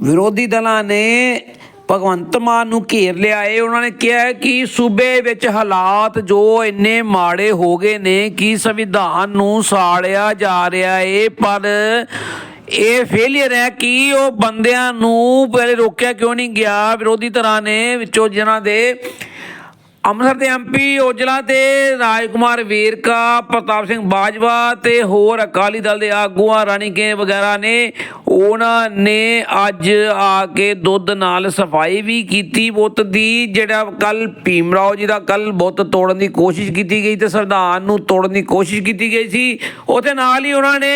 ਵਿਰੋਧੀ ਦਲਾਂ ਨੇ ਭਗਵੰਤ ਮਾਨ ਨੂੰ ਘੇਰ ਲਿਆ ਏ। ਉਹਨਾਂ ਨੇ ਕਿਹਾ ਕਿ ਸੂਬੇ ਵਿੱਚ ਹਾਲਾਤ ਜੋ ਇੰਨੇ ਮਾੜੇ ਹੋ ਗਏ ਨੇ ਕਿ ਸੰਵਿਧਾਨ ਨੂੰ ਸਾੜਿਆ ਜਾ ਰਿਹਾ ਏ, ਪਰ ਇਹ ਫੇਲਿਅਰ ਹੈ ਕਿ ਉਹ ਬੰਦਿਆਂ ਨੂੰ ਪਹਿਲੇ ਰੋਕਿਆ ਕਿਉਂ ਨਹੀਂ ਗਿਆ। ਵਿਰੋਧੀ ਧਿਰਾਂ ਨੇ ਵਿੱਚੋਂ ਜਿਨ੍ਹਾਂ ਦੇ ਅੰਮ੍ਰਿਤਸਰ ਦੇ ਐਮਪੀ ਔਜਲਾ ਤੇ ਰਾਜਕੁਮਾਰ ਵੇਰਕਾ, ਪ੍ਰਤਾਪ ਸਿੰਘ ਬਾਜਵਾ ਤੇ ਹੋਰ ਅਕਾਲੀ ਦਲ ਦੇ ਆਗੂਆਂ ਰਾਣੀ ਕੇ ਵਗੈਰਾ ਨੇ, ਉਹਨਾਂ ਨੇ ਅੱਜ ਆ ਕੇ ਦੁੱਧ ਨਾਲ ਸਫ਼ਾਈ ਵੀ ਕੀਤੀ ਬੁੱਤ ਦੀ, ਜਿਹੜਾ ਕੱਲ ਭੀਮਰਾਓ ਜੀ ਦਾ ਕੱਲ ਬੁੱਤ ਤੋੜਨ ਦੀ ਕੋਸ਼ਿਸ਼ ਕੀਤੀ ਗਈ ਤੇ ਸੰਵਿਧਾਨ ਨੂੰ ਤੋੜਨ ਦੀ ਕੋਸ਼ਿਸ਼ ਕੀਤੀ ਗਈ ਸੀ। ਉਹਦੇ ਨਾਲ ਹੀ ਉਹਨਾਂ ਨੇ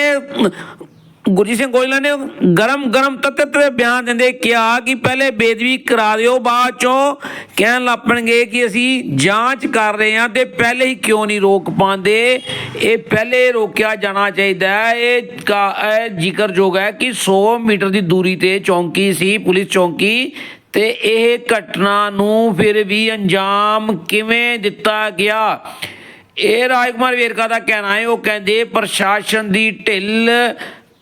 ਗੁਰਜੀਤ ਸਿੰਘ ਗੋਇਲਾ ਨੇ ਗਰਮ ਗਰਮ ਤੱਤੇ ਤੇ ਬਿਆਨ ਦਿੰਦੇ ਕਿਹਾ ਕਿ ਪਹਿਲੇ ਬੇਦਬੀ ਕਰਾ ਦਿਓ, ਬਾਅਦ ਚੋਂ ਕਹਿਣ ਲੱਪਣਗੇ ਕਿ ਅਸੀਂ ਜਾਂਚ ਕਰ ਰਹੇ ਹਾਂ ਤੇ ਪਹਿਲੇ ਹੀ ਕਿਉਂ ਨਹੀਂ ਰੋਕ ਪਾਉਂਦੇ। ਇਹ ਪਹਿਲੇ ਰੋਕਿਆ ਜਾਣਾ ਚਾਹੀਦਾ ਹੈ। ਇਹ ਇਹ ਜ਼ਿਕਰਯੋਗ ਹੈ ਕਿ 100 ਮੀਟਰ ਦੀ ਦੂਰੀ ਤੇ ਚੌਂਕੀ ਸੀ, ਪੁਲਿਸ ਚੌਂਕੀ, ਤੇ ਇਹ ਘਟਨਾ ਨੂੰ ਫਿਰ ਵੀ ਅੰਜਾਮ ਕਿਵੇਂ ਦਿੱਤਾ ਗਿਆ? ਇਹ ਰਾਜਕੁਮਾਰ ਵੇਰਕਾ ਦਾ ਕਹਿਣਾ ਹੈ, ਉਹ ਕਹਿੰਦੇ ਪ੍ਰਸ਼ਾਸਨ ਦੀ ਢਿੱਲ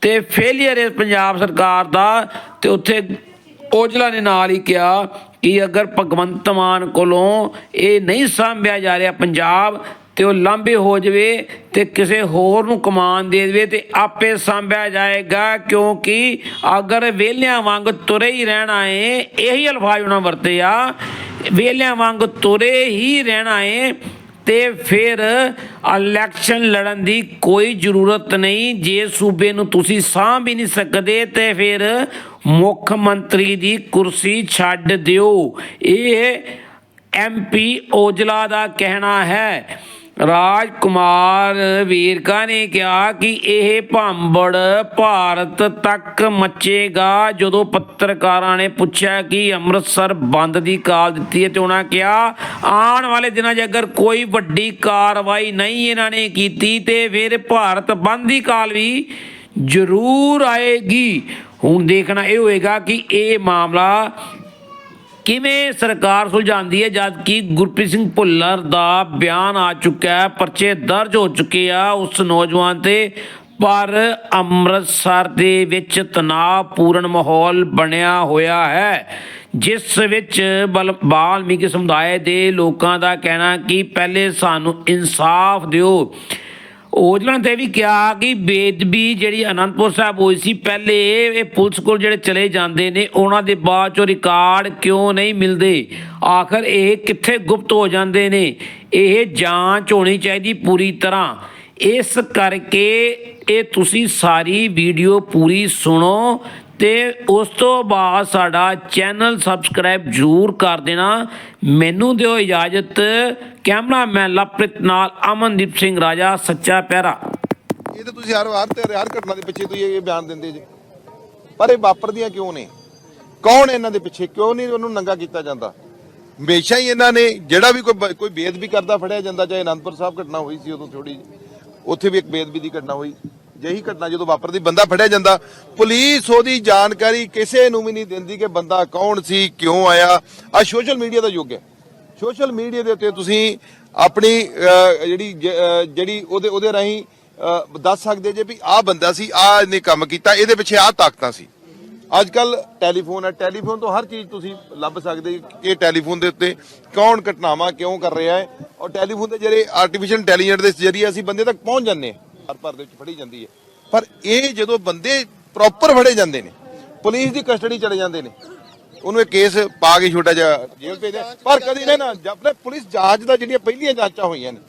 ਤੇ ਫੇਲਿਅਰ ਹੈ ਪੰਜਾਬ ਸਰਕਾਰ ਦਾ, ਤੇ ਉੱਥੇ ਔਜਲਾ ਨੇ ਨਾਲ ਹੀ ਕਿਹਾ ਕਿ ਅਗਰ ਭਗਵੰਤ ਮਾਨ ਕੋਲੋਂ ਇਹ ਨਹੀਂ ਸਾਂਭਿਆ ਜਾ ਰਿਹਾ ਪੰਜਾਬ, ਤੇ ਉਹ ਲਾਂਭੇ ਹੋ ਜਵੇ ਤੇ ਕਿਸੇ ਹੋਰ ਨੂੰ ਕਮਾਨ ਦੇ ਦੇਵੇ ਤੇ ਆਪੇ ਸਾਂਭਿਆ ਜਾਏਗਾ, ਕਿਉਂਕਿ ਅਗਰ ਵੇਲਿਆਂ ਵਾਂਗ ਤੁਰੇ ਹੀ ਰਹਿਣਾ ਏ, ਇਹੀ ਅਲਫਾਜ਼ ਉਹਨਾਂ ਵਰਤੇ ਆ ਵੇਲਿਆਂ ਵਾਂਗ ਤੁਰੇ ਹੀ ਰਹਿਣਾ ਏ ਤੇ ਫਿਰ ਇਲੈਕਸ਼ਨ ਲੜਨ ਦੀ ਕੋਈ ਜ਼ਰੂਰਤ ਨਹੀਂ। ਜੇ ਸੂਬੇ ਨੂੰ ਤੁਸੀਂ ਸਾਂਭ ਹੀ ਨਹੀਂ ਸਕਦੇ ਤੇ ਫਿਰ ਮੁੱਖ ਮੰਤਰੀ ਦੀ ਕੁਰਸੀ ਛੱਡ ਦਿਓ। ਇਹ ਐਮਪੀ ਔਜਲਾ ਦਾ ਕਹਿਣਾ ਹੈ। ਰਾਜ ਕੁਮਾਰ ਵੀਰਕਾ ਨੇ ਕਿਹਾ ਕਿ ਇਹ ਭਾਂਬੜ ਭਾਰਤ ਤੱਕ ਮੱਚੇਗਾ। ਜਦੋਂ ਪੱਤਰਕਾਰਾਂ ਨੇ ਪੁੱਛਿਆ ਕਿ ਅੰਮ੍ਰਿਤਸਰ ਬੰਦ ਦੀ ਕਾਲ ਦਿੱਤੀ ਹੈ ਤੇ ਉਹਨਾਂ ਕਿਹਾ, ਆਉਣ ਵਾਲੇ ਦਿਨਾਂ 'ਚ ਅਗਰ ਕੋਈ ਵੱਡੀ ਕਾਰਵਾਈ ਨਹੀਂ ਇਹਨਾਂ ਨੇ ਕੀਤੀ ਤੇ ਫਿਰ ਭਾਰਤ ਬੰਦ ਦੀ ਕਾਲ ਵੀ ਜ਼ਰੂਰ ਆਏਗੀ। ਹੁਣ ਦੇਖਣਾ ਇਹ ਹੋਏਗਾ ਕਿ ਇਹ ਮਾਮਲਾ ਕਿਵੇਂ ਸਰਕਾਰ ਸੁਲਝਾਉਂਦੀ ਹੈ ਜਦ ਕਿ ਗੁਰਪ੍ਰੀਤ ਸਿੰਘ ਭੁੱਲਰ ਦਾ ਬਿਆਨ ਆ ਚੁੱਕਾ ਹੈ, ਪਰਚੇ ਦਰਜ ਹੋ ਚੁੱਕੇ ਆ ਉਸ ਨੌਜਵਾਨ ਤੇ, ਪਰ ਅੰਮ੍ਰਿਤਸਰ ਦੇ ਵਿੱਚ ਤਣਾਅਪੂਰਨ ਮਾਹੌਲ ਬਣਿਆ ਹੋਇਆ ਹੈ, ਜਿਸ ਵਿੱਚ ਬਲ, ਬਾਲਮੀਕੀ ਸਮੁਦਾਇ ਦੇ ਲੋਕਾਂ ਦਾ ਕਹਿਣਾ ਕਿ ਪਹਿਲੇ ਸਾਨੂੰ ਇਨਸਾਫ ਦਿਓ ਉਹਨਾਂ ਨੇ ਵੀ ਕਿਹਾ ਕਿ ਬੇਦਬੀ ਜਿਹੜੀ ਅਨੰਦਪੁਰ ਸਾਹਿਬ ਹੋਈ ਸੀ, ਪਹਿਲੇ ਇਹ ਪੁਲਿਸ ਕੋਲ ਜਿਹੜੇ ਚਲੇ ਜਾਂਦੇ ਨੇ, ਉਹਨਾਂ ਦੇ ਬਾਅਦ ਚੋਂ ਰਿਕਾਰਡ ਕਿਉਂ ਨਹੀਂ ਮਿਲਦੇ? ਆਖਰ ਇਹ ਕਿੱਥੇ ਗੁਪਤ ਹੋ ਜਾਂਦੇ ਨੇ? ਇਹ ਜਾਂਚ ਹੋਣੀ ਚਾਹੀਦੀ ਪੂਰੀ ਤਰ੍ਹਾਂ। ਇਸ ਕਰਕੇ ਇਹ ਤੁਸੀਂ ਸਾਰੀ ਵੀਡੀਓ ਪੂਰੀ ਸੁਣੋ ਤੇ ਉਸ ਤੋਂ ਬਾਅਦ ਸਾਡਾ ਚੈਨਲ ਸਬਸਕ੍ਰਾਈਬ ਜ਼ਰੂਰ ਕਰ ਦੇਣਾ। ਮੈਨੂੰ ਦਿਓ ਇਜਾਜ਼ਤ। ਕੈਮਰਾਮੈਨ ਲਪ੍ਰਿਤ ਨਾਲ ਅਮਨਦੀਪ ਸਿੰਘ ਰਾਜਾ, ਸੱਚਾ ਪਿਆਰਾ। ਇਹ ਤਾਂ ਤੁਸੀਂ ਹਰ ਵਾਰ ਤੇ ਹਰ ਘਟਨਾ ਦੇ ਪਿੱਛੇ ਤੁਸੀਂ ਇਹ ਬਿਆਨ ਦਿੰਦੇ ਜੀ। ਪਰ ਇਹ ਵਾਪਰਦੀਆਂ ਕਿਉਂ ਨੇ? ਕੌਣ ਇਹਨਾਂ ਦੇ ਪਿੱਛੇ? ਕਿਉਂ ਨਹੀਂ ਉਹਨੂੰ ਨੰਗਾ ਕੀਤਾ ਜਾਂਦਾ? ਹਮੇਸ਼ਾ ਹੀ ਇਹਨਾਂ ਨੇ ਜਿਹੜਾ ਵੀ ਕੋਈ ਬ- ਕੋਈ ਬੇਅਦਬੀ ਕਰਦਾ, ਫੜਿਆ ਜਾਂਦਾ। ਚਾਹੇ ਅਨੰਦਪੁਰ ਸਾਹਿਬ ਘਟਨਾ ਹੋਈ ਸੀ ਉਦੋਂ ਥੋੜੀ ਉੱਥੇ ਵੀ ਇੱਕ ਬੇਅਦਬੀ ਦੀ ਘਟਨਾ ਹੋਈ। ਜਹੀ ਘਟਨਾ ਜਦੋਂ ਵਾਪਰਦੀ, ਬੰਦਾ ਫੜਿਆ ਜਾਂਦਾ। ਪੁਲਿਸ ਉਹਦੀ ਜਾਣਕਾਰੀ ਕਿਸੇ ਨੂੰ ਵੀ ਨਹੀਂ ਦਿੰਦੀ ਕਿ ਬੰਦਾ ਕੌਣ ਸੀ, ਕਿਉਂ ਆਇਆ। ਆ ਸੋਸ਼ਲ ਮੀਡੀਆ ਦਾ ਯੁੱਗ ਹੈ। ਸੋਸ਼ਲ ਮੀਡੀਆ ਦੇ ਉੱਤੇ ਤੁਸੀਂ ਆਪਣੀ ਜਿਹੜੀ ਜਿਹੜੀ ਉਹਦੇ ਉਹਦੇ ਰਾਹੀਂ ਦੱਸ ਸਕਦੇ ਜੇ ਵੀ ਆਹ ਬੰਦਾ ਸੀ, ਆਹ ਇਹਨੇ ਕੰਮ ਕੀਤਾ, ਇਹਦੇ ਪਿੱਛੇ ਆਹ ਤਾਕਤਾਂ ਸੀ। ਅੱਜ ਕੱਲ ਟੈਲੀਫੋਨ ਹੈ ਟੈਲੀਫੋਨ ਤੋਂ ਹਰ ਚੀਜ਼ ਤੁਸੀਂ ਲੱਭ ਸਕਦੇ ਕਿ ਟੈਲੀਫੋਨ ਦੇ ਉੱਤੇ ਕੌਣ ਘਟਨਾਵਾਂ ਕਿਉਂ ਕਰ ਰਿਹਾ ਹੈ। ਔਰ ਟੈਲੀਫੋਨ ਦੇ ਜਿਹੜੇ ਆਰਟੀਫੀਸ਼ੀਅਲ ਇੰਟੈਲੀਜੈਂਸ ਦੇ ਜ਼ਰੀਏ ਅਸੀਂ ਬੰਦੇ ਤੱਕ ਪਹੁੰਚ ਜਾਂਦੇ ਹਾਂ। ਹਰ ਭਰ ਦੇ ਵਿੱਚ ਫੜੀ ਜਾਂਦੀ ਹੈ। ਪਰ ਇਹ ਜਦੋਂ ਬੰਦੇ ਪ੍ਰੋਪਰ ਫੜੇ ਜਾਂਦੇ ਨੇ, ਪੁਲਿਸ ਦੀ ਕਸਟਡੀ ਚਲੇ ਜਾਂਦੇ ਨੇ, ਉਹਨੂੰ ਇਹ ਕੇਸ ਪਾ ਕੇ ਛੋਟਾ ਜਿਹਾ ਜੇਲ੍ਹ ਭੇਜਿਆ ਪਰ ਕਦੀ ਨਾ ਨਾ ਆਪਣੇ ਪੁਲਿਸ ਜਾਂਚ ਦਾ ਜਿਹੜੀਆਂ ਪਹਿਲੀਆਂ ਜਾਂਚਾਂ ਹੋਈਆਂ ਨੇ,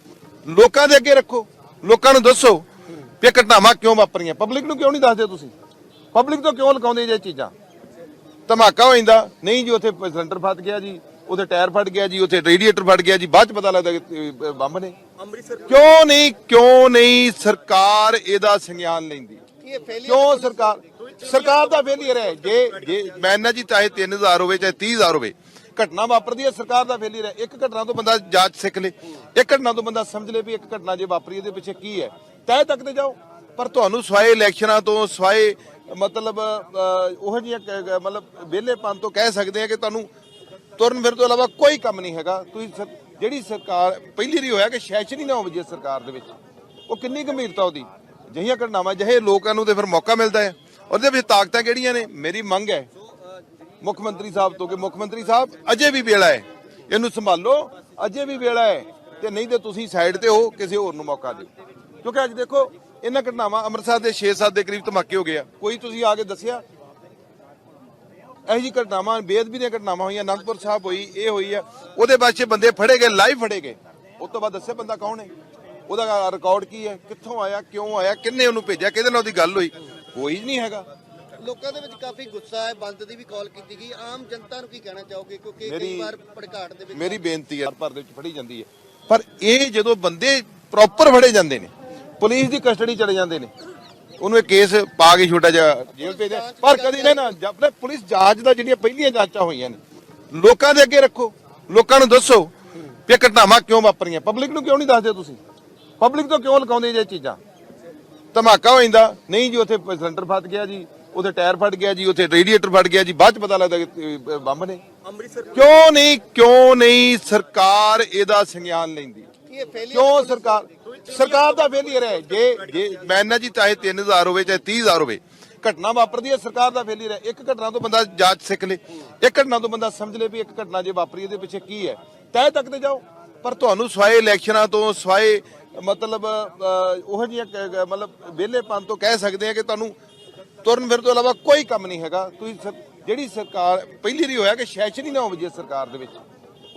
ਲੋਕਾਂ ਦੇ ਅੱਗੇ ਰੱਖੋ, ਲੋਕਾਂ ਨੂੰ ਦੱਸੋ ਵੀ ਇਹ ਘਟਨਾਵਾਂ ਕਿਉਂ ਵਾਪਰੀਆਂ। ਪਬਲਿਕ ਨੂੰ ਕਿਉਂ ਨਹੀਂ ਦੱਸਦੇ ਤੁਸੀਂ? ਪਬਲਿਕ ਤੋਂ ਕਿਉਂ ਲਗਾਉਂਦੇ ਜੇ ਚੀਜ਼ਾਂ? ਧਮਾਕਾ ਹੋ ਜਾਂਦਾ। ਨਹੀਂ ਜੀ, ਉੱਥੇ ਸਿਲੰਡਰ ਫਟ ਗਿਆ ਜੀ। ਉੱਥੇ ਟਾਇਰ ਫਟ ਗਿਆ ਜੀ ਉੱਥੇ ਰੇਡੀਏਟਰ ਫਟ ਗਿਆ ਜੀ ਬਾਅਦ ਚ ਪਤਾ ਲੱਗਦਾ ਕਿ ਬੰਬ ਨੇ। ਕਿਉਂ? ਨਹੀਂ ਕਿਉਂ ਨਹੀਂ ਸਰਕਾਰ ਇਹਦਾ ਸੰਗਿਆਨ ਲੈਂਦੀ? ਕਿਉਂ ਸਰਕਾਰ ਸਰਕਾਰ ਦਾ ਫੇਲੀਅਰ ਹੈ। ਜੇ ਜੇ ਮੈਂ ਨਾ ਜੀ ਚਾਹੇ 3000 ਹੋਵੇ ਚਾਹੇ 30000 ਹੋਵੇ ਘਟਨਾ ਵਾਪਰਦੀ ਹੈ ਸਰਕਾਰ ਦਾ ਫੇਲੀਅਰ ਹੈ। ਇੱਕ ਘਟਨਾ ਤੋਂ ਬੰਦਾ ਜਾਂਚ ਸਿੱਖ ਲੇ ਇੱਕ ਘਟਨਾ ਤੋਂ ਬੰਦਾ ਸਮਝ ਲੇ ਵੀ ਇੱਕ ਘਟਨਾ ਜੇ ਵਾਪਰੀ ਇਹਦੇ ਪਿੱਛੇ ਕੀ ਹੈ? ਤੈਅ ਤੱਕ ਤੇ ਜਾਓ। ਪਰ ਤੁਹਾਨੂੰ ਸਵਾਏ ਇਲੈਕਸ਼ਨਾਂ ਤੋਂ ਸਵਾਏ ਮਤਲਬ ਉਹੋ ਜਿਹੀਆਂ ਮਤਲਬ ਵਿਹਲੇਪਨ ਤੋਂ ਕਹਿ ਸਕਦੇ ਆ ਕਿ ਤੁਹਾਨੂੰ ਤੁਰਨ ਫਿਰ ਤੋਂ ਇਲਾਵਾ ਕੋਈ ਕੰਮ ਨਹੀਂ ਹੈਗਾ। ਤੁਸੀਂ ਜਿਹੜੀ ਸਰਕਾਰ, ਪਹਿਲੀ ਵਾਰੀ ਹੋਇਆ ਕਿ ਸੈਸ਼ਨ ਹੀ ਨਾ ਹੋਵੇ ਜੇ ਸਰਕਾਰ ਦੇ ਵਿੱਚ, ਉਹ ਕਿੰਨੀ ਗੰਭੀਰਤਾ ਉਹਦੀ। ਜਹੀਆਂ ਘਟਨਾਵਾਂ ਜਿਹੇ ਲੋਕਾਂ ਨੂੰ ਤੇ ਫਿਰ ਮੌਕਾ ਮਿਲਦਾ ਹੈ। ਉਹਦੇ ਵਿੱਚ ਤਾਕਤਾਂ ਕਿਹੜੀਆਂ ਨੇ? ਮੇਰੀ ਮੰਗ ਹੈ, ਮੁੱਖ ਮੰਤਰੀ ਸਾਹਿਬ ਤੋਂ ਕਿ ਮੁੱਖ ਮੰਤਰੀ ਸਾਹਿਬ ਅਜੇ ਵੀ ਵੇਲਾ ਹੈ। ਇਹਨੂੰ ਸੰਭਾਲੋ, ਅਜੇ ਵੀ ਵੇਲਾ ਹੈ। ਤੇ ਨਹੀਂ ਤੇ ਤੁਸੀਂ ਸਾਈਡ ਤੇ ਹੋ, ਕਿਸੇ ਹੋਰ ਨੂੰ ਮੌਕਾ ਦਿਓ। ਕਿਉਂਕਿ ਅੱਜ ਦੇਖੋ, ਇਹਨਾਂ ਘਟਨਾਵਾਂ ਅੰਮ੍ਰਿਤਸਰ ਦੇ 6-7 ਦੇ ਕਰੀਬ ਧਮਾਕੇ ਹੋ ਗਏ ਆ। ਕੋਈ ਤੁਸੀਂ ਆ ਕੇ ਦੱਸਿਆ ਇਹੋ ਜਿਹੀ ਘਟਨਾਵਾਂ ਬੇਅਦਬੀ ਦੀਆਂ ਘਟਨਾਵਾਂ ਹੋਈਆਂ ਅਨੰਦਪੁਰ ਸਾਹਿਬ ਹੋਈ ਇਹ ਹੋਈ ਆ। ਉਹਦੇ ਬਾਅਦ 'ਚ ਬੰਦੇ ਫੜੇ ਗਏ ਲਾਈਵ ਫੜੇ ਗਏ। ਉਸ ਤੋਂ ਬਾਅਦ ਦੱਸਿਆ ਬੰਦਾ ਕੌਣ ਹੈ? ਉਹਦਾ ਰਿਕਾਰਡ ਕੀ ਹੈ? ਕਿੱਥੋਂ ਆਇਆ ਕਿਉਂ ਆਇਆ ਕਿੰਨੇ ਉਹਨੂੰ ਭੇਜਿਆ ਕਿਹਦੇ ਨਾਲ ਉਹਦੀ ਗੱਲ ਹੋਈ? ਕੋਈ ਨਹੀਂ ਹੈਗਾ। ਲੋਕਾਂ ਦੇ ਵਿੱਚ ਕਾਫੀ ਗੁੱਸਾ ਹੈ ਬੰਦ ਦੀ ਵੀ ਕਾਲ ਕੀਤੀ ਗਈ। ਆਮ ਜਨਤਾ ਨੂੰ ਕੀ ਕਹਿਣਾ ਚਾਹੋਗੇ? ਕਿਉਂਕਿ ਕਈ ਵਾਰ ਭੜਕਾਟ ਦੇ ਵਿੱਚ ਮੇਰੀ ਬੇਨਤੀ ਹੈ ਭਰ ਦੇ ਵਿੱਚ ਫੜੀ ਜਾਂਦੀ ਹੈ। ਪਰ ਇਹ ਜਦੋਂ ਬੰਦੇ ਪ੍ਰੋਪਰ ਫੜੇ ਜਾਂਦੇ ਨੇ ਪੁਲਿਸ ਦੀ ਕਸਟਡੀ ਚਲੇ ਜਾਂਦੇ ਨੇ ਉਹਨੂੰ ਇਹ ਕੇਸ ਪਾ ਕੇ ਛੋਟਾ ਜਿਹਾ ਜੇਲ੍ਹ ਭੇਜਿਆ। ਪਰ ਕਦੀ ਨਾ ਨਾ ਆਪਣੇ ਪੁਲਿਸ ਜਾਂਚ ਦਾ ਜਿਹੜੀਆਂ ਪਹਿਲੀਆਂ ਜਾਂਚਾਂ ਹੋਈਆਂ ਨੇ ਲੋਕਾਂ ਦੇ ਅੱਗੇ ਰੱਖੋ ਲੋਕਾਂ ਨੂੰ ਦੱਸੋ ਇਹ ਘਟਨਾਵਾਂ ਕਿਉਂ ਵਾਪਰੀਆਂ। ਪਬਲਿਕ ਨੂੰ ਕਿਉਂ ਨਹੀਂ ਦੱਸਦੇ ਤੁਸੀਂ? ਪਬਲਿਕ ਤੋਂ ਕਿਉਂ ਲਗਾਉਂਦੇ ਜੇ ਚੀਜ਼ਾਂ? ਧਮਾਕਾ ਹੋ ਜਾਂਦਾ। ਨਹੀਂ ਜੀ ਉੱਥੇ ਸਿਲੰਡਰ ਫਟ ਗਿਆ ਜੀ ਉੱਥੇ ਟਾਇਰ ਫਟ ਗਿਆ ਜੀ ਉੱਥੇ ਰੇਡੀਏਟਰ ਫਟ ਗਿਆ ਜੀ ਬਾਅਦ ਚ ਪਤਾ ਲੱਗਦਾ ਕਿ ਬੰਬ ਨੇ। ਕਿਉਂ ਨਹੀਂ ਕਿਉਂ ਨਹੀਂ ਸਰਕਾਰ ਇਹਦਾ ਸੰਗਿਆਨ ਲੈਂਦੀ? ਕਿਉਂ ਸਰਕਾਰ ਸਰਕਾਰ ਦਾ ਫੇਲੀਅਰ ਹੈ। ਜੇ ਜੇ ਮੈਂ ਨਾ ਜੀ ਚਾਹੇ 3000 ਹੋਵੇ, ਚਾਹੇ 30000 ਹੋਵੇ, ਘਟਨਾ ਵਾਪਰਦੀ ਹੈ, ਸਰਕਾਰ ਦਾ ਫੇਲੀਅਰ ਹੈ। ਇੱਕ ਘਟਨਾ ਤੋਂ ਬੰਦਾ ਜਾਂਚ ਸਿੱਖ ਲੇ। ਇੱਕ ਘਟਨਾ ਤੋਂ ਬੰਦਾ ਸਮਝ ਲੇ ਵੀ ਇੱਕ ਘਟਨਾ ਜੇ ਵਾਪਰੀ, ਇਹਦੇ ਪਿੱਛੇ ਕੀ ਹੈ। ਤੈ ਤੱਕ ਤੇ ਜਾਓ। ਪਰ ਤੁਹਾਨੂੰ ਸਵਾਏ ਇਲੈਕਸ਼ਨਾਂ ਤੋਂ, ਸਵਾਏ ਮਤਲਬ ਉਹ ਜਿਹੀਆਂ, ਕ- ਕ- ਮਤਲਬ ਵਿਹਲੇਪਨ ਤੋਂ ਕਹਿ ਸਕਦੇ ਆ ਕਿ ਤੁਹਾਨੂੰ ਤੁਰਨ ਫਿਰ ਤੋਂ ਇਲਾਵਾ ਕੋਈ ਕੰਮ ਨਹੀਂ ਹੈਗਾ। ਤੁਸੀਂ ਸਰ- ਜਿਹੜੀ ਸਰਕਾਰ, ਪਹਿਲੀ ਵਾਰੀ ਹੋਇਆ ਕਿ ਸੈਸ਼ਨ ਹੀ ਨਾ ਹੋਵੇ ਜੇ ਸਰਕਾਰ ਦੇ ਵਿੱਚ।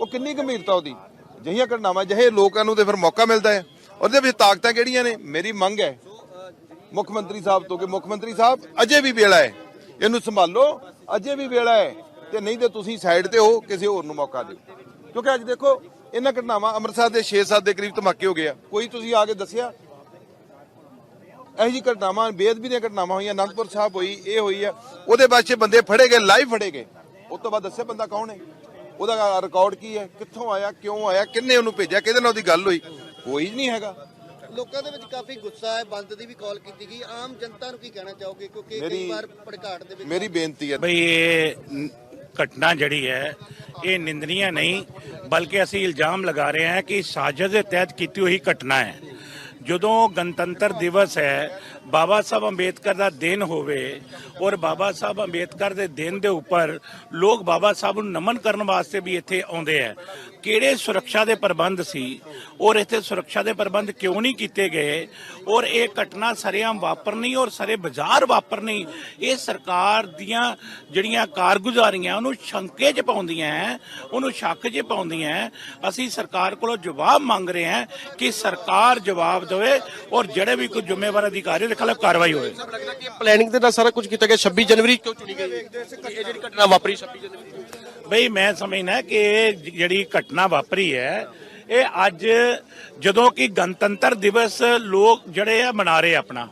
ਉਹ ਕਿੰਨੀ ਗੰਭੀਰਤਾ ਉਹਦੀ। ਅਜਿਹੀਆਂ ਘਟਨਾਵਾਂ, ਜਿਹੇ ਲੋਕਾਂ ਨੂੰ ਤੇ ਫਿਰ ਮੌਕਾ ਮਿਲਦਾ ਹੈ। ਉਹਦੇ ਵਿੱਚ ਤਾਕਤਾਂ ਕਿਹੜੀਆਂ ਨੇ? ਮੇਰੀ ਮੰਗ ਹੈ, ਮੁੱਖ ਮੰਤਰੀ ਸਾਹਿਬ ਤੋਂ ਕਿ ਮੁੱਖ ਮੰਤਰੀ ਸਾਹਿਬ ਅਜੇ ਵੀ ਵੇਲਾ ਹੈ। ਇਹਨੂੰ ਸੰਭਾਲੋ, ਅਜੇ ਵੀ ਵੇਲਾ ਹੈ ਤੇ ਨਹੀਂ ਤੇ ਤੁਸੀਂ ਸਾਈਡ ਤੇ ਹੋ, ਕਿਸੇ ਹੋਰ ਨੂੰ ਮੌਕਾ ਦਿਓ। ਕਿਉਂਕਿ ਅੱਜ ਦੇਖੋ, ਇਹਨਾਂ ਘਟਨਾਵਾਂ ਅੰਮ੍ਰਿਤਸਰ ਦੇ 6-7 ਦੇ ਕਰੀਬ ਧਮਾਕੇ ਹੋ ਗਏ ਆ। ਕੋਈ ਤੁਸੀਂ ਆ ਕੇ ਦੱਸਿਆ? ਇਹੋ ਜਿਹੀ ਘਟਨਾਵਾਂ, ਬੇਅਦਬੀ ਦੀਆਂ ਘਟਨਾਵਾਂ ਹੋਈਆਂ, ਅਨੰਦਪੁਰ ਸਾਹਿਬ ਹੋਈ, ਇਹ ਹੋਈ ਆ। ਉਹਦੇ ਬਾਅਦ 'ਚ ਬੰਦੇ ਫੜੇ ਗਏ ਲਾਈਵ ਫੜੇ ਗਏ। ਉਸ ਤੋਂ ਬਾਅਦ ਦੱਸਿਆ ਬੰਦਾ ਕੌਣ ਹੈ? ਉਹਦਾ ਰਿਕਾਰਡ ਕੀ ਹੈ? ਕਿੱਥੋਂ ਆਇਆ, ਕਿਉਂ ਆਇਆ? ਕਿੰਨੇ ਉਹਨੂੰ ਭੇਜਿਆ? ਕਿਹਦੇ ਨਾਲ ਉਹਦੀ ਗੱਲ ਹੋਈ? ਕੋਈ ਨਹੀਂ ਹੈਗਾ। ਲੋਕਾਂ ਦੇ ਵਿੱਚ ਕਾਫੀ ਗੁੱਸਾ ਹੈ ਬੰਦ ਦੀ ਵੀ ਕਾਲ ਕੀਤੀ ਗਈ। ਆਮ ਜਨਤਾ ਨੂੰ ਕੀ ਕਹਿਣਾ ਚਾਹੋਗੇ? ਕਿਉਂਕਿ ਕਈ ਵਾਰ ਭੜਕਾਟ ਦੇ ਵਿੱਚ ਮੇਰੀ ਬੇਨਤੀ ਹੈ। ਬਈ ਇਹ ਘਟਨਾ ਜਿਹੜੀ ਹੈ ਇਹ ਨਿੰਦਨੀय ਨਹੀਂ ਬਲਕਿ ਅਸੀਂ ਇਲਜ਼ਾਮ ਲਗਾ ਰਹੇ ਹਾਂ ਕਿ ਸਾਜ਼ਿਸ਼ ਦੇ ਤਹਿਤ ਕੀਤੀ ਹੋਈ ਘਟਨਾ ਹੈ। ਜਦੋਂ ਗਣਤੰਤਰ ਦਿਵਸ ਹੈ ਬਾਬਾ ਸਾਹਿਬ ਅੰਬੇਦਕਰ ਦਾ ਦਿਨ ਹੋਵੇ ਔਰ ਬਾਬਾ ਸਾਹਿਬ ਅੰਬੇਦਕਰ ਦੇ ਦਿਨ ਦੇ ਉੱਪਰ ਲੋਕ ਬਾਬਾ ਸਾਹਿਬ ਨੂੰ ਨਮਨ ਕਰਨ ਵਾਸਤੇ ਵੀ ਇੱਥੇ ਆਉਂਦੇ ਹੈ ਕਿਹੜੇ ਸੁਰੱਖਿਆ ਦੇ ਪ੍ਰਬੰਧ ਸੀ ਔਰ ਇੱਥੇ ਸੁਰੱਖਿਆ ਦੇ ਪ੍ਰਬੰਧ ਕਿਉਂ ਨਹੀਂ ਕੀਤੇ ਗਏ ਔਰ ਇਹ ਘਟਨਾ ਸਰੇਆਮ ਵਾਪਰਨੀ ਔਰ ਸਾਰੇ ਬਾਜ਼ਾਰ ਵਾਪਰਨੀ ਇਹ ਸਰਕਾਰ ਦੀਆਂ ਜਿਹੜੀਆਂ ਕਾਰਗੁਜ਼ਾਰੀਆਂ ਉਹਨੂੰ ਸ਼ੰਕੇ 'ਚ ਪਾਉਂਦੀਆਂ ਹੈ ਉਹਨੂੰ ਸ਼ੱਕ 'ਚ ਪਾਉਂਦੀਆਂ ਹੈ ਅਸੀਂ ਸਰਕਾਰ ਕੋਲੋਂ ਜਵਾਬ ਮੰਗ ਰਹੇ ਹਾਂ ਕਿ ਸਰਕਾਰ ਜਵਾਬ ਦੇਵੇ ਔਰ ਜਿਹੜੇ ਵੀ ਕੋਈ ਜ਼ਿੰਮੇਵਾਰ ਅਧਿਕਾਰੀ ਉਹਦੇ ਖਿਲਾਫ ਕਾਰਵਾਈ ਹੋਵੇ। ਲੱਗਦਾ ਕਿ ਪਲੈਨਿੰਗ ਦੇ ਨਾਲ ਸਾਰਾ ਕੁਝ ਕੀਤਾ ਗਿਆ 26 ਜਨਵਰੀ ਕਿਉਂ ਚੁਣੀ ਗਈ? ਇਹ ਜਿਹੜੀ ਘਟਨਾ ਵਾਪਰੀ 26 ਜਨਵਰੀ ਬਈ ਮੈਂ ਸਮਝਣਾ ਕਿ ਇਹ ਜਿਹੜੀ ਘਟਨਾ ਵਾਪਰੀ ਹੈ, ਇਹ ਅੱਜ ਜਦੋਂ ਕਿ ਗਣਤੰਤਰ ਦਿਵਸ ਲੋਕ ਜਿਹੜੇ ਆ ਮਨਾ ਰਹੇ ਆਪਣਾ।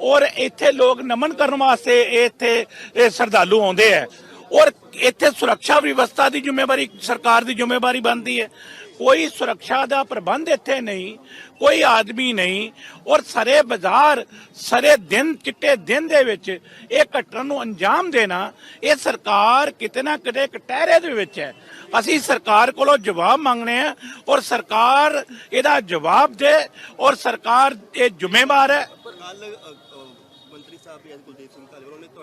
ਔਰ ਇੱਥੇ ਲੋਕ ਨਮਨ ਕਰਨ ਵਾਸਤੇ ਇਹ ਇੱਥੇ, ਇਹ ਸ਼ਰਧਾਲੂ ਆਉਂਦੇ ਆ। ਔਰ ਇੱਥੇ ਸੁਰੱਖਿਆ ਵਿਵਸਥਾ ਦੀ ਜ਼ਿੰਮੇਵਾਰੀ, ਸਰਕਾਰ ਦੀ ਜ਼ਿੰਮੇਵਾਰੀ ਬਣਦੀ ਹੈ। ਕੋਈ ਸੁਰੱਖਿਆ ਦਾ ਪ੍ਰਬੰਧ ਇੱਥੇ ਨਹੀਂ, ਕੋਈ ਆਦਮੀ ਨਹੀਂ ਔਰ ਸਾਰੇ ਬਾਜ਼ਾਰ, ਸਾਰੇ ਦਿਨ, ਚਿੱਟੇ ਦਿਨ ਦੇ ਵਿੱਚ ਇਹ ਘਟਨਾ ਨੂੰ ਅੰਜਾਮ ਦੇਣਾ ਇਹ ਸਰਕਾਰ ਕਿਤੇ ਨਾ ਕਿਤੇ ਕਟਹਿਰੇ ਦੇ ਵਿੱਚ ਹੈ। ਅਸੀਂ ਸਰਕਾਰ ਕੋਲੋਂ ਜਵਾਬ ਮੰਗਣੇ ਆ ਔਰ ਸਰਕਾਰ ਇਹਦਾ ਜਵਾਬ ਦੇ ਔਰ ਸਰਕਾਰ ਇਹ ਜ਼ਿੰਮੇਵਾਰ ਹੈ। ਪਰ ਕੱਲ ਮੰਤਰੀ ਸਾਹਿਬ ਵੀ ਅੱਜ ਸਿੰਘ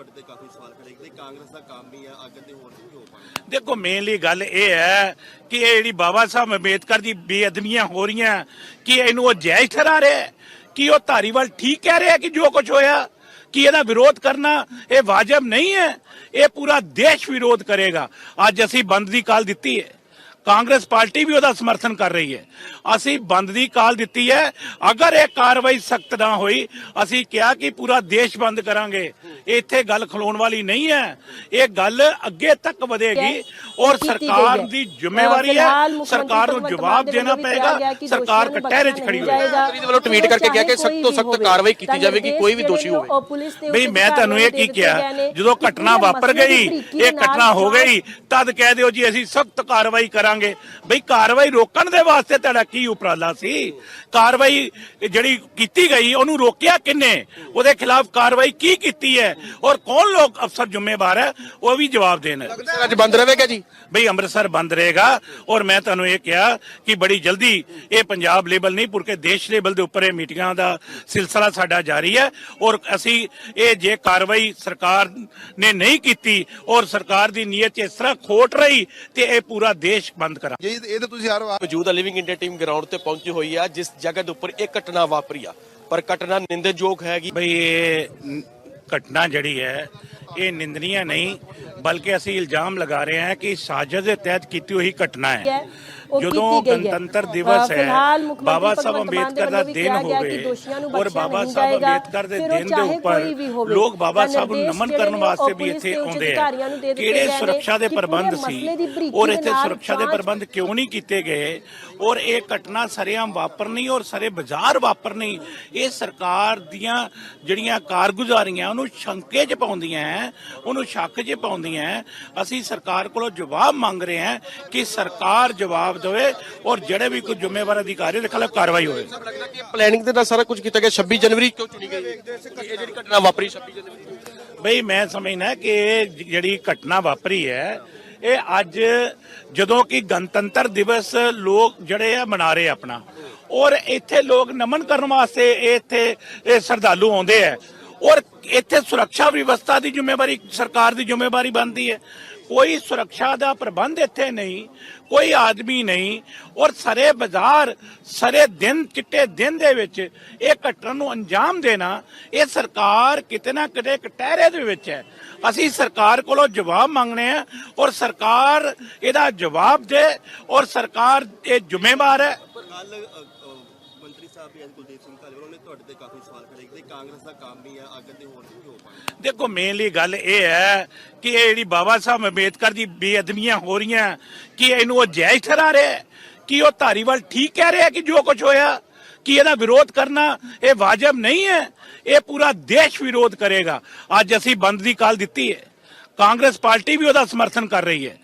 ਤੁਹਾਡੇ ਤੇ ਕਾਫੀ ਸਵਾਲ ਖੜੇ ਕਿ ਕਾਂਗਰਸ ਦਾ ਕੰਮ ਹੀ ਆ ਅੱਗੇ ਤੇ ਹੋਰ ਨਹੀਂ ਹੋ ਪਾਣਾ। ਦੇਖੋ ਮੇਨਲੀ ਗੱਲ ਇਹ ਹੈ ਕਿ ਇਹ ਜਿਹੜੀ ਬਾਬਾ ਸਾਹਿਬ ਅੰਬੇਦਕਰ ਦੀ ਬੇਅਦਬੀਆਂ ਹੋ ਰਹੀਆਂ, ਕਿ ਇਹਨੂੰ ਉਹ ਜਾਇਜ਼ ਠਹਿਰਾ ਰਿਹਾ ਕਿ ਉਹ ਧਾਰੀਵਾਲ ਠੀਕ ਕਹਿ ਰਿਹਾ ਕਿ ਜੋ ਕੁਝ ਹੋਇਆ, ਕਿ ਇਹਦਾ ਵਿਰੋਧ ਕਰਨਾ, ਇਹ ਵਾਜਬ ਨਹੀਂ ਹੈ, ਇਹ ਪੂਰਾ ਦੇਸ਼ ਵਿਰੋਧ ਕਰੇਗਾ। ਅੱਜ ਅਸੀਂ ਬੰਦ ਦੀ ਕਾਲ ਦਿੱਤੀ ਹੈ। ਕਾਂਗਰਸ ਪਾਰਟੀ ਵੀ ਉਹਦਾ ਸਮਰਥਨ ਕਰ ਰਹੀ ਹੈ। ਅਸੀਂ ਬੰਦ ਦੀ ਕਾਲ ਦਿੱਤੀ ਹੈ। ਅਗਰ ਇਹ ਕਾਰਵਾਈ ਸਖਤ ਨਾ ਹੋਈ ਅਸੀਂ ਕਿਹਾ ਕਿ ਪੂਰਾ ਦੇਸ਼ ਬੰਦ ਕਰਾਂਗੇ। ਇੱਥੇ ਗੱਲ ਖਲੋਣ ਵਾਲੀ ਨਹੀਂ ਹੈ। ਇਹ ਗੱਲ ਅੱਗੇ ਤੱਕ ਵਧੇਗੀ ਔਰ ਸਰਕਾਰ। ਦੀ ਜ਼ਿੰਮੇਵਾਰੀ ਹੈ। ਸਰਕਾਰ ਨੂੰ ਜਵਾਬ ਦੇਣਾ ਪਏਗਾ। ਸਰਕਾਰ ਕਟਹਿਰੇ 'ਚ ਖੜੀ ਹੋਈ ਹੈ ਵੱਲੋਂ ਟਵੀਟ ਕਰਕੇ ਕਿਹਾ ਕਿ ਸਖਤ ਤੋਂ ਸਖਤ ਕਾਰਵਾਈ ਕੀਤੀ ਜਾਵੇ ਕਿ ਕੋਈ ਵੀ ਦੋਸ਼ੀ ਹੋਵੇ। ਬਈ ਮੈਂ ਤੁਹਾਨੂੰ ਇਹ ਕੀ ਕਿਹਾ? ਜਦੋਂ ਘਟਨਾ ਵਾਪਰ ਗਈ ਇਹ ਘਟਨਾ ਹੋ ਗਈ ਤਦ ਕਹਿ ਦਿਓ ਜੀ ਅਸੀਂ ਸਖਤ ਕਾਰਵਾਈ ਕਰਾਂਗੇ। ਕਰਾਂਗੇ। ਬਈ ਕਾਰਵਾਈ ਰੋਕਣ ਦੇ ਵਾਸਤੇ ਤੁਹਾਡਾ ਕੀ ਉਪਰਾਲਾ ਸੀ? ਕਾਰਵਾਈ ਜਿਹੜੀ ਕੀਤੀ ਗਈ ਉਹਨੂੰ ਰੋਕਿਆ ਕਿੰਨੇ? ਉਹਦੇ ਖਿਲਾਫ ਕਾਰਵਾਈ ਕੀ ਕੀਤੀ ਹੈ? ਔਰ ਕੌਣ ਲੋਕ ਅਫਸਰ ਜ਼ਿੰਮੇਵਾਰ ਹੈ? ਉਹ ਵੀ ਜਵਾਬ ਦੇਣ। ਅੱਜ ਬੰਦ ਰਹੇਗਾ ਜੀ। ਬਈ ਅੰਮ੍ਰਿਤਸਰ ਬੰਦ ਰਹੇਗਾ। ਔਰ ਮੈਂ ਤੁਹਾਨੂੰ ਇਹ ਕਿਹਾ ਕਿ ਬੜੀ ਜਲਦੀ ਇਹ ਪੰਜਾਬ ਲੈਵਲ ਨਹੀਂ ਪੁਰਕੇ ਦੇਸ਼ ਲੈਵਲ ਦੇ ਉੱਪਰ ਇਹ ਮੀਟਿੰਗਾਂ ਦਾ ਸਿਲਸਿਲਾ ਸਾਡਾ ਜਾਰੀ ਹੈ। ਔਰ ਅਸੀਂ ਇਹ ਜੇ ਕਾਰਵਾਈ ਸਰਕਾਰ ਨੇ ਨਹੀਂ ਕੀਤੀ ਔਰ ਸਰਕਾਰ ਦੀ ਨੀਅਤ ਇਸ ਤਰ੍ਹਾਂ ਖੋਟ ਰਹੀ ਤੇ ਇਹ ਪੂਰਾ ਦੇਸ਼ ਬੰਦ ਕਰਾਂ। ਇਹ ਇਹ ਤਾਂ ਤੁਸੀਂ ਹਰ ਵਾਰ ਮੌਜੂਦ ਆ ਲਿਵਿੰਗ ਇੰਡੀਆ ਟੀਮ ਗਰਾਊਂਡ ਤੇ ਪਹੁੰਚੀ ਹੋਈ ਆ ਜਿਸ ਜਗ੍ਹਾ ਦੇ ਉੱਪਰ ਇਹ ਘਟਨਾ ਵਾਪਰੀ ਆ। ਪਰ ਘਟਨਾ ਨਿੰਦਣਯੋਗ ਹੈਗੀ। ਬਈ ਇਹ ਘਟਨਾ ਜਿਹੜੀ ਹੈ ਇਹ ਨਿੰਦਨੀय ਨਹੀਂ ਬਲਕਿ ਅਸੀਂ ਇਲਜ਼ਾਮ ਲਗਾ ਰਹੇ ਹਾਂ ਕਿ ਸਾਜ਼ਿਸ਼ ਦੇ ਤਹਿਤ ਕੀਤੀ ਹੋਈ ਘਟਨਾ ਹੈ ਜਦੋਂ। ਗਣਤੰਤਰ ਦਿਵਸ ਹੈ ਬਾਬਾ ਸਾਹਿਬ ਅੰਬੇਦਕਰ ਦਾ ਦਿਨ ਹੋਵੇ ਔਰ ਬਾਬਾ ਸਾਹਿਬ। ਅੰਬੇਦਕਰ ਦੇ ਦਿਨ ਦੇ ਉੱਪਰ। ਲੋਕ ਬਾਬਾ ਸਾਹਿਬ ਨੂੰ ਨਮਨ ਕਰਨ ਵਾਸਤੇ ਵੀ ਇੱਥੇ ਆਉਂਦੇ ਆ ਕਿਹੜੇ ਸੁਰੱਖਿਆ ਦੇ ਪ੍ਰਬੰਧ ਸੀ ਔਰ ਇੱਥੇ ਸੁਰੱਖਿਆ ਦੇ ਪ੍ਰਬੰਧ ਕਿਉਂ ਨਹੀਂ ਕੀਤੇ ਗਏ ਔਰ ਇਹ ਘਟਨਾ ਸਰੇਆਮ ਵਾਪਰਨੀ ਔਰ ਸਾਰੇ ਬਾਜ਼ਾਰ ਵਾਪਰਨੀ ਇਹ ਸਰਕਾਰ ਦੀਆਂ ਜਿਹੜੀਆਂ ਕਾਰਗੁਜ਼ਾਰੀਆਂ ਉਹਨੂੰ ਸ਼ੰਕੇ 'ਚ ਪਾਉਂਦੀਆਂ ਹੈ, ਉਹਨੂੰ ਸ਼ੱਕ 'ਚ ਪਾਉਂਦੀਆਂ ਹੈ। ਅਸੀਂ ਸਰਕਾਰ ਕੋਲੋਂ ਜਵਾਬ ਮੰਗ ਰਹੇ ਹਾਂ ਕਿ ਸਰਕਾਰ ਜਵਾਬ ਦੇਵੇ ਔਰ ਜਿਹੜੇ ਵੀ ਕੋਈ ਜ਼ਿੰਮੇਵਾਰ ਅਧਿਕਾਰੀ ਦੇ ਖਿਲਾਫ ਕਾਰਵਾਈ ਹੋਵੇ। ਪਲੈਨਿੰਗ ਦੇ ਨਾਲ ਸਾਰਾ ਕੁਝ ਕੀਤਾ ਗਿਆ। 26 ਜਨਵਰੀ ਕਿਉਂ ਚੁਣੀ ਗਈ? ਇਹ ਜਿਹੜੀ ਘਟਨਾ ਵਾਪਰੀ 26 ਜਨਵਰੀ। ਬਈ ਮੈਂ ਸਮਝਣਾ ਕਿ ਇਹ ਜਿਹੜੀ ਘਟਨਾ ਵਾਪਰੀ ਹੈ ਇਹ ਅੱਜ ਜਦੋਂ ਕਿ ਗਣਤੰਤਰ ਦਿਵਸ ਲੋਕ ਜਿਹੜੇ ਆ ਮਨਾ ਰਹੇ ਆਪਣਾ। ਔਰ ਇੱਥੇ ਲੋਕ ਨਮਨ ਕਰਨ ਵਾਸਤੇ ਇਹ ਇੱਥੇ ਇਹ ਸ਼ਰਧਾਲੂ ਆਉਂਦੇ ਆ। ਔਰ ਇੱਥੇ ਸੁਰੱਖਿਆ ਵਿਵਸਥਾ ਦੀ ਜ਼ਿੰਮੇਵਾਰੀ ਸਰਕਾਰ ਦੀ ਜ਼ਿੰਮੇਵਾਰੀ ਬਣਦੀ ਹੈ। ਕੋਈ ਸੁਰੱਖਿਆ ਦਾ ਪ੍ਰਬੰਧ ਇੱਥੇ ਨਹੀਂ ਕੋਈ ਆਦਮੀ ਨਹੀਂ ਔਰ ਸਾਰੇ ਬਾਜ਼ਾਰ ਸਾਰੇ ਦਿਨ ਚਿੱਟੇ ਦਿਨ ਦੇ ਵਿੱਚ ਇਹ ਘਟਨਾ ਨੂੰ ਅੰਜਾਮ ਦੇਣਾ ਇਹ ਸਰਕਾਰ ਕਿਤੇ ਨਾ ਕਿਤੇ ਕਟਹਿਰੇ ਦੇ ਵਿੱਚ ਹੈ ਅਸੀਂ ਸਰਕਾਰ ਕੋਲੋਂ ਜਵਾਬ ਮੰਗਣੇ ਆ ਔਰ ਸਰਕਾਰ ਇਹਦਾ ਜਵਾਬ ਦੇ ਔਰ ਸਰਕਾਰ ਇਹ ਜ਼ਿੰਮੇਵਾਰ ਹੈ ਮੰਤਰੀ ਸਾਹਿਬ ਵੀ ਅੱਜ ਕੁਲਦੀਪ ਸਿੰਘ ਤੁਹਾਡੇ ਤੇ ਕਾਫੀ ਸਵਾਲ ਖੜੇ ਕੀਤੇ, ਕਾਂਗਰਸ ਦਾ ਕੰਮ ਹੀ ਹੈ, ਅੱਗੇ ਤੇ ਹੋਰ ਨਹੀਂ ਹੋ ਪਾਣਾ। ਦੇਖੋ ਮੇਨਲੀ ਗੱਲ ਇਹ ਹੈ ਕਿ ਇਹ ਜਿਹੜੀ ਬਾਬਾ ਸਾਹਿਬ ਅੰਬੇਦਕਰ ਦੀ ਬੇਅਦਬੀਆਂ ਹੋ ਰਹੀਆਂ, ਕਿ ਇਹਨੂੰ ਉਹ ਜਾਇਜ਼ ਠਹਿਰਾ ਰਿਹਾ ਕਿ ਉਹ ਧਾਰੀਵਾਲ ਠੀਕ ਕਹਿ ਰਿਹਾ ਕਿ ਜੋ ਕੁਝ ਹੋਇਆ, ਕਿ ਇਹਦਾ ਵਿਰੋਧ ਕਰਨਾ, ਇਹ ਵਾਜਬ ਨਹੀਂ ਹੈ, ਇਹ ਪੂਰਾ ਦੇਸ਼ ਵਿਰੋਧ ਕਰੇਗਾ। ਅੱਜ ਅਸੀਂ ਬੰਦ ਦੀ ਕਾਲ ਦਿੱਤੀ ਹੈ। ਕਾਂਗਰਸ ਪਾਰਟੀ ਵੀ ਉਹਦਾ ਸਮਰਥਨ ਕਰ ਰਹੀ ਹੈ।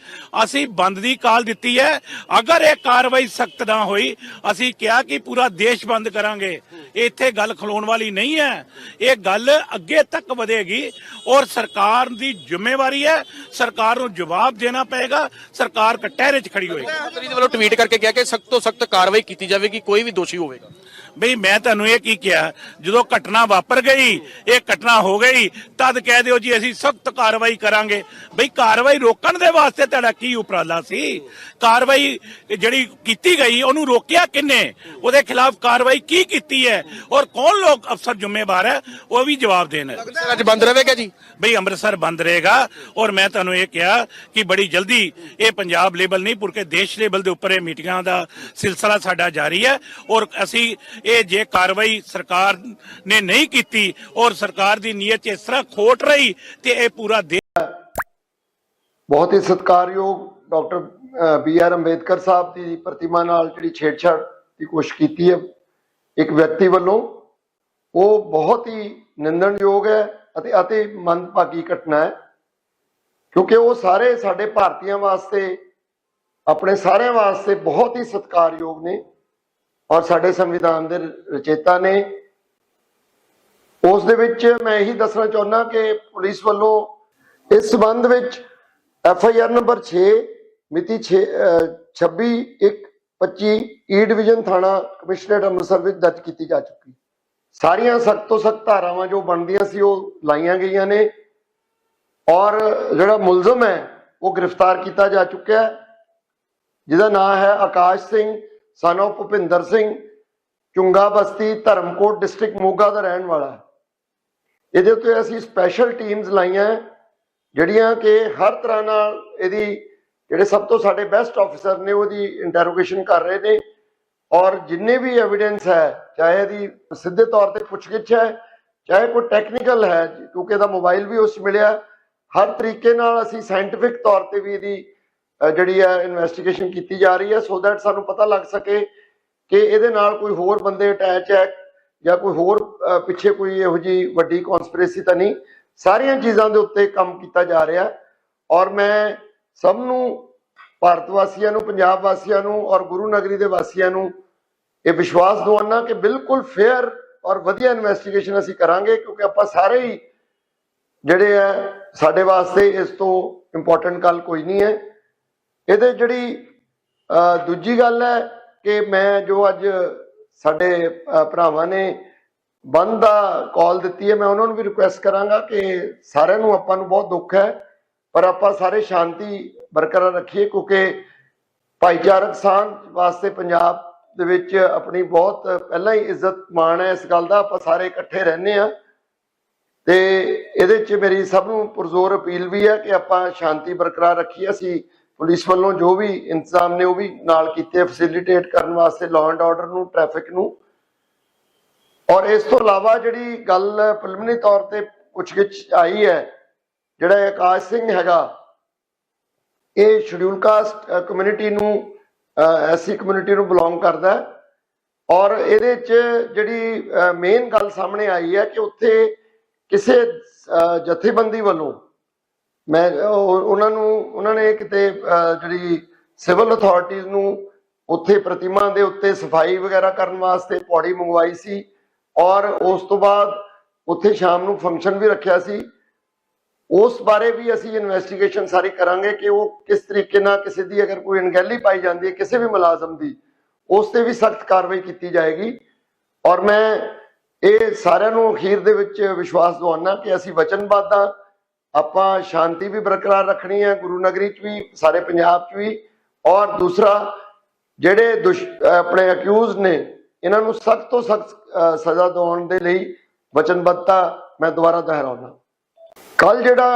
ਅਸੀਂ ਬੰਦ ਦੀ ਕਾਲ ਦਿੱਤੀ ਹੈ। ਅਗਰ ਇਹ ਕਾਰਵਾਈ ਸਖਤ ਨਾ ਹੋਈ ਅਸੀਂ ਕਿਹਾ ਕਿ ਪੂਰਾ ਦੇਸ਼ ਬੰਦ ਕਰਾਂਗੇ। ਇੱਥੇ ਗੱਲ ਖਲੋਣ ਵਾਲੀ ਨਹੀਂ ਹੈ। ਇਹ ਗੱਲ ਅੱਗੇ ਤੱਕ ਵਧੇਗੀ ਔਰ ਸਰਕਾਰ ਦੀ ਜ਼ਿੰਮੇਵਾਰੀ ਹੈ। ਸਰਕਾਰ ਨੂੰ ਜਵਾਬ ਦੇਣਾ ਪਏਗਾ। ਸਰਕਾਰ ਕਟਹਿਰੇ 'ਚ ਖੜੀ ਹੋਏਗੀ। ਮੰਤਰੀ ਦੇ ਵੱਲੋਂ ਟਵੀਟ ਕਰਕੇ ਕਿਹਾ ਕਿ ਸਖਤ ਤੋਂ ਸਖਤ ਕਾਰਵਾਈ ਕੀਤੀ ਜਾਵੇਗੀ ਕੋਈ ਵੀ ਦੋਸ਼ੀ ਹੋਵੇਗਾ। ਬਈ ਮੈਂ ਤੁਹਾਨੂੰ ਇਹ ਕੀ ਕਿਹਾ? ਜਦੋਂ ਘਟਨਾ ਵਾਪਰ ਗਈ ਇਹ ਘਟਨਾ ਹੋ ਗਈ ਤਦ ਕਹਿ ਦਿਓ ਜੀ ਅਸੀਂ ਸਖਤ ਕਾਰਵਾਈ ਕਰਾਂਗੇ। ਬਈ ਕਾਰਵਾਈ ਰੋਕਣ ਦੇ ਵਾਸਤੇ ਤੁਹਾਡਾ ਕੀ ਉਪਰਾਲਾ ਸੀ? ਕਾਰਵਾਈ ਜਿਹੜੀ ਕੀਤੀ ਗਈ ਉਹਨੂੰ ਰੋਕਿਆ ਕਿੰਨੇ? ਉਹਦੇ ਖਿਲਾਫ ਕਾਰਵਾਈ ਕੀ ਕੀਤੀ ਹੈ? ਔਰ ਕੌਣ ਲੋਕ ਅਫਸਰ ਜ਼ਿੰਮੇਵਾਰ ਹੈ? ਉਹ ਵੀ ਜਵਾਬ ਦੇਣ। ਅੱਜ ਬੰਦ ਰਹੇਗਾ ਜੀ? ਬਈ ਅੰਮ੍ਰਿਤਸਰ ਬੰਦ ਰਹੇਗਾ। ਔਰ ਮੈਂ ਤੁਹਾਨੂੰ ਇਹ ਕਿਹਾ ਕਿ ਬੜੀ ਜਲਦੀ ਇਹ ਪੰਜਾਬ ਲੈਵਲ ਨਹੀਂ ਪੁਰਕੇ ਦੇਸ਼ ਲੈਵਲ ਦੇ ਉੱਪਰ ਇਹ ਮੀਟਿੰਗਾਂ ਦਾ ਸਿਲਸਿਲਾ ਸਾਡਾ ਜਾਰੀ ਹੈ। ਔਰ ਅਸੀਂ ਇਹ ਜੇ ਕਾਰਵਾਈ ਸਰਕਾਰ ਨੇ ਨਹੀਂ ਕੀਤੀ ਔਰ ਸਰਕਾਰ ਦੀ ਨੀਅਤ ਇਸ ਤਰ੍ਹਾਂ ਖੋਟ ਰਹੀ ਤੇ ਇਹ ਪੂਰਾ ਬਹੁਤ ਹੀ ਸਤਿਕਾਰਯੋਗ ਡਾਕਟਰ ਬੀ ਆਰ ਅੰਬੇਦਕਰ ਸਾਹਿਬ ਦੀ ਪ੍ਰਤਿਮਾ ਨਾਲ ਜਿਹੜੀ ਛੇੜਛਾੜ ਦੀ ਕੋਸ਼ਿਸ਼ ਕੀਤੀ ਹੈ, ਇੱਕ ਵਿਅਕਤੀ ਵੱਲੋਂ, ਉਹ ਬਹੁਤ ਹੀ ਨਿੰਦਣਯੋਗ ਹੈ ਅਤੇ ਅਤੇ ਮੰਦਭਾਗੀ ਘਟਨਾ ਹੈ, ਕਿਉਂਕਿ ਉਹ ਸਾਰੇ ਸਾਡੇ ਭਾਰਤੀਆਂ ਵਾਸਤੇ, ਆਪਣੇ ਸਾਰਿਆਂ ਵਾਸਤੇ ਬਹੁਤ ਹੀ ਸਤਿਕਾਰਯੋਗ ਨੇ ਔਰ ਸਾਡੇ ਸੰਵਿਧਾਨ ਦੇ ਰਚੇਤਾ ਨੇ। ਉਸ ਦੇ ਵਿੱਚ ਮੈਂ ਇਹੀ ਦੱਸਣਾ ਚਾਹੁੰਦਾ ਕਿ ਪੁਲਿਸ ਵੱਲੋਂ ਇਸ ਸਬੰਧ ਵਿੱਚ ਐਫ ਆਈ ਆਰ ਨੰਬਰ 6 ਮਿਤੀ 6 26 1 25 ਈ ਡਿਵੀਜ਼ਨ ਥਾਣਾ ਕਮਿਸ਼ਨਰੇਟ ਅੰਮ੍ਰਿਤਸਰ ਵਿੱਚ ਦਰਜ ਕੀਤੀ ਜਾ ਚੁੱਕੀ। ਸਾਰੀਆਂ ਸਖਤ ਤੋਂ ਸਖਤ ਧਾਰਾਵਾਂ ਜੋ ਬਣਦੀਆਂ ਸੀ ਉਹ ਲਾਈਆਂ ਗਈਆਂ ਨੇ। ਔਰ ਜਿਹੜਾ ਮੁਲਜ਼ਮ ਹੈ ਉਹ ਗ੍ਰਿਫਤਾਰ ਕੀਤਾ ਜਾ ਚੁੱਕਿਆ ਹੈ। ਜਿਹਦਾ ਨਾਮ ਹੈ Akash Singh son of Bhupinder Singh Chunga Basti Dharamkot district Moga ਦਾ ਰਹਿਣ ਵਾਲਾ ਹੈ। ਇਹਦੇ ਉੱਤੇ ਅਸੀਂ ਸਪੈਸ਼ਲ ਟੀਮਸ ਲਾਈਆਂ ਹੈ, ਜਿਹੜੀਆਂ ਕਿ ਹਰ ਤਰ੍ਹਾਂ ਨਾਲ ਇਹਦੀ ਜਿਹੜੇ ਸਭ ਤੋਂ ਸਾਡੇ ਬੈਸਟ ਆਫੀਸਰ ਨੇ ਉਹਦੀ ਇੰਟਰੋਗੇਸ਼ਨ ਕਰ ਰਹੇ ਨੇ ਔਰ ਜਿੰਨੇ ਵੀ ਐਵੀਡੈਂਸ ਹੈ, ਚਾਹੇ ਇਹਦੀ ਸਿੱਧੇ ਤੌਰ ਤੇ ਪੁੱਛਗਿੱਛ ਹੈ, ਚਾਹੇ ਕੋਈ ਟੈਕਨੀਕਲ ਹੈ, ਕਿਉਂਕਿ ਇਹਦਾ ਮੋਬਾਈਲ ਵੀ ਉਸ ਮਿਲਿਆ, ਹਰ ਤਰੀਕੇ ਨਾਲ ਅਸੀਂ ਸਾਇੰਟਿਫਿਕ ਤੌਰ ਤੇ ਵੀ ਇਹਦੀ ਜਿਹੜੀ ਹੈ ਇਨਵੈਸਟੀਗੇਸ਼ਨ ਕੀਤੀ ਜਾ ਰਹੀ ਹੈ ਸੋ ਦੈਟ ਸਾਨੂੰ ਪਤਾ ਲੱਗ ਸਕੇ ਕਿ ਇਹਦੇ ਨਾਲ ਕੋਈ ਹੋਰ ਬੰਦੇ ਅਟੈਚ ਹੈ ਜਾਂ ਕੋਈ ਹੋਰ ਪਿੱਛੇ ਕੋਈ ਇਹੋ ਜੀ ਵੱਡੀ ਕਨਸਪੀਰੇਸੀ ਤਾਂ ਨਹੀਂ। ਸਾਰੀਆਂ ਚੀਜ਼ਾਂ ਦੇ ਉੱਤੇ ਕੰਮ ਕੀਤਾ ਜਾ ਰਿਹਾ ਔਰ ਮੈਂ ਸਭ ਨੂੰ, ਭਾਰਤ ਵਾਸੀਆਂ ਨੂੰ, ਪੰਜਾਬ ਵਾਸੀਆਂ ਨੂੰ ਔਰ ਗੁਰੂ ਨਗਰੀ ਦੇ ਵਾਸੀਆਂ ਨੂੰ ਇਹ ਵਿਸ਼ਵਾਸ ਦਿਵਾਉਣਾ ਕਿ ਬਿਲਕੁਲ ਫੇਅਰ ਔਰ ਵਧੀਆ ਇਨਵੈਸਟੀਗੇਸ਼ਨ ਅਸੀਂ ਕਰਾਂਗੇ, ਕਿਉਂਕਿ ਆਪਾਂ ਸਾਰੇ ਹੀ ਜਿਹੜੇ ਆ ਸਾਡੇ ਵਾਸਤੇ ਇਸ ਤੋਂ ਇੰਪੋਰਟੈਂਟ ਗੱਲ ਕੋਈ ਨਹੀਂ ਹੈ। ਇਹਦੇ ਜਿਹੜੀ ਦੂਜੀ ਗੱਲ ਹੈ ਕਿ ਮੈਂ ਜੋ ਅੱਜ ਸਾਡੇ ਭਰਾਵਾਂ ਨੇ ਬੰਦ ਦਾ ਕਾਲ ਦਿੱਤੀ ਹੈ, ਮੈਂ ਉਹਨਾਂ ਨੂੰ ਵੀ ਰਿਕੁਐਸਟ ਕਰਾਂਗਾ ਕਿ ਸਾਰਿਆਂ ਨੂੰ ਆਪਾਂ ਨੂੰ ਬਹੁਤ ਦੁੱਖ ਹੈ, ਪਰ ਆਪਾਂ ਸਾਰੇ ਸ਼ਾਂਤੀ ਬਰਕਰਾਰ ਰੱਖੀਏ, ਕਿਉਂਕਿ ਭਾਈਚਾਰਕ ਸਾਂਝ ਵਾਸਤੇ ਪੰਜਾਬ ਦੇ ਵਿੱਚ ਆਪਣੀ ਬਹੁਤ ਪਹਿਲਾਂ ਹੀ ਇੱਜ਼ਤ ਮਾਣ ਹੈ ਇਸ ਗੱਲ ਦਾ, ਆਪਾਂ ਸਾਰੇ ਇਕੱਠੇ ਰਹਿੰਦੇ ਆ ਤੇ ਇਹਦੇ 'ਚ ਮੇਰੀ ਸਭ ਨੂੰ ਪੁਰਜ਼ੋਰ ਅਪੀਲ ਵੀ ਹੈ ਕਿ ਆਪਾਂ ਸ਼ਾਂਤੀ ਬਰਕਰਾਰ ਰੱਖੀਏ, ਅਸੀਂ ਪੁਲਿਸ ਵੱਲੋਂ ਜੋ ਵੀ ਇੰਤਜ਼ਾਮ ਨੇ ਉਹ ਵੀ ਨਾਲ ਕੀਤੇ ਫੈਸਿਲਿਟੇਟ ਕਰਨ ਵਾਸਤੇ ਲਾਅ ਐਂਡ ਆਰਡਰ ਨੂੰ ਟ੍ਰੈਫਿਕ ਨੂੰ। ਔਰ ਇਸ ਤੋਂ ਇਲਾਵਾ ਜਿਹੜੀ ਗੱਲ ਪ੍ਰੀਲਿਮਿਨਰੀ ਤੌਰ ਤੇ ਪੁੱਛਗਿੱਛ ਆਈ ਹੈ, ਜਿਹੜਾ ਆਕਾਸ਼ ਸਿੰਘ ਹੈਗਾ, ਇਹ ਸ਼ਡਿਊਲ ਕਾਸਟ ਕਮਿਊਨਿਟੀ ਨੂੰ ਐਸੀ ਕਮਿਊਨਿਟੀ ਨੂੰ ਬਿਲੋਂਗ ਕਰਦਾ ਹੈ ਔਰ ਇਹਦੇ ਚ ਜਿਹੜੀ ਮੇਨ ਗੱਲ ਸਾਹਮਣੇ ਆਈ ਹੈ ਕਿ ਉੱਥੇ ਕਿਸੇ ਜਥੇਬੰਦੀ ਵੱਲੋਂ ਮੈਂ ਉਹਨਾਂ ਨੂੰ, ਉਹਨਾਂ ਨੇ ਕਿਤੇ ਜਿਹੜੀ ਸਿਵਲ ਅਥਾਰਟੀਜ਼ ਨੂੰ ਉੱਥੇ ਪ੍ਰਤਿਮਾ ਦੇ ਉੱਤੇ ਸਫ਼ਾਈ ਵਗੈਰਾ ਕਰਨ ਵਾਸਤੇ ਪੌੜੀ ਮੰਗਵਾਈ ਸੀ ਔਰ ਉਸ ਤੋਂ ਬਾਅਦ ਉੱਥੇ ਸ਼ਾਮ ਨੂੰ ਫੰਕਸ਼ਨ ਵੀ ਰੱਖਿਆ ਸੀ। ਉਸ ਬਾਰੇ ਵੀ ਅਸੀਂ ਇਨਵੈਸਟੀਗੇਸ਼ਨ ਸਾਰੀ ਕਰਾਂਗੇ ਕਿ ਉਹ ਕਿਸ ਤਰੀਕੇ ਨਾਲ ਕਿਸੇ ਦੀ ਅਗਰ ਕੋਈ ਅਣਗਹਿਲੀ ਪਾਈ ਜਾਂਦੀ ਹੈ, ਕਿਸੇ ਵੀ ਮੁਲਾਜ਼ਮ ਦੀ, ਉਸ ਤੇ ਵੀ ਸਖਤ ਕਾਰਵਾਈ ਕੀਤੀ ਜਾਏਗੀ। ਔਰ ਮੈਂ ਇਹ ਸਾਰਿਆਂ ਨੂੰ ਅਖੀਰ ਦੇ ਵਿੱਚ ਵਿਸ਼ਵਾਸ ਦਿਵਾਉਣਾ ਕਿ ਅਸੀਂ ਵਚਨਬੱਧ ਹਾਂ ਆਪਾਂ ਸ਼ਾਂਤੀ ਵੀ ਬਰਕਰਾਰ ਰੱਖਣੀ ਹੈ, ਗੁਰੂ ਨਗਰੀ 'ਚ ਵੀ, ਸਾਰੇ ਪੰਜਾਬ 'ਚ ਵੀ। ਔਰ ਦੂਸਰਾ, ਜਿਹੜੇ ਦੁਸ਼ ਆਪਣੇ ਅਕਿਊਜ਼ ਨੇ ਇਹਨਾਂ ਨੂੰ ਸਖਤ ਤੋਂ ਸਖਤ ਸਜ਼ਾ ਦਿਵਾਉਣ ਦੇ ਲਈ ਵਚਨਬੱਧਤਾ ਮੈਂ ਦੁਬਾਰਾ ਦੁਹਰਾਉਣਾ ਕੱਲ ਜਿਹੜਾ